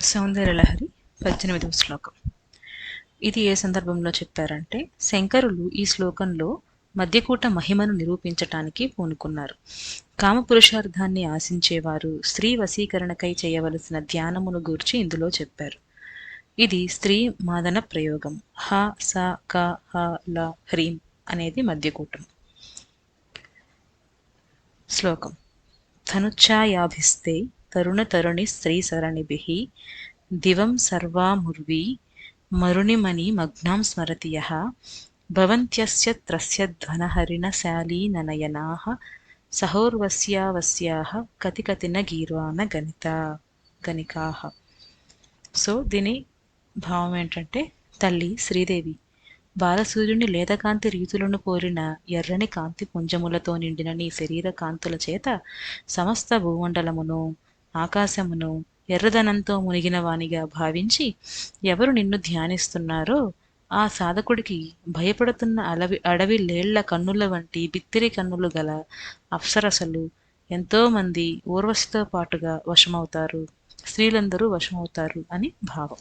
సౌందర్యలహరి పద్దెనిమిదవ శ్లోకం. ఇది ఏ సందర్భంలో చెప్పారంటే శంకరులు ఈ శ్లోకంలో మధ్యకూట మహిమను నిరూపించటానికి పూనుకున్నారు. కామపురుషార్థాన్ని ఆశించేవారు స్త్రీ వశీకరణకై చేయవలసిన ధ్యానమును గూర్చి ఇందులో చెప్పారు. ఇది స్త్రీ మాదన ప్రయోగం. హ స క హ ల హ్రీం అనేది మధ్యకూటం. శ్లోకం. ధనుచ్ఛాయాభిస్తే తరుణ తరుణి స్త్రీ సరణిభి దివం సర్వాముర్వీ మరుణిమణి మగ్నాం స్మరతి యః భవంత్యస్య త్రస్య కతి కతిన గీర్వాణ గణిత గణికాः. సో దీని భావం ఏంటంటే తల్లి శ్రీదేవి బాలసూర్యుని లేతకాంతి రీతులను పోలిన ఎర్రని కాంతి పుంజములతో నిండిన నీ శరీర కాంతుల చేత సమస్త భూమండలమును ఆకాశమును ఎర్రదనంతో మునిగిన వానిగా భావించి ఎవరు నిన్ను ధ్యానిస్తున్నారో ఆ సాధకుడికి భయపడుతున్న అలవి అడవి లేళ్ళ కన్నుల వంటి బిత్తిరి కన్నులు గల అప్సరసలు ఎంతోమంది ఊర్వశితో పాటుగా వశమవుతారు. స్త్రీలందరూ వశమవుతారు అని భావం.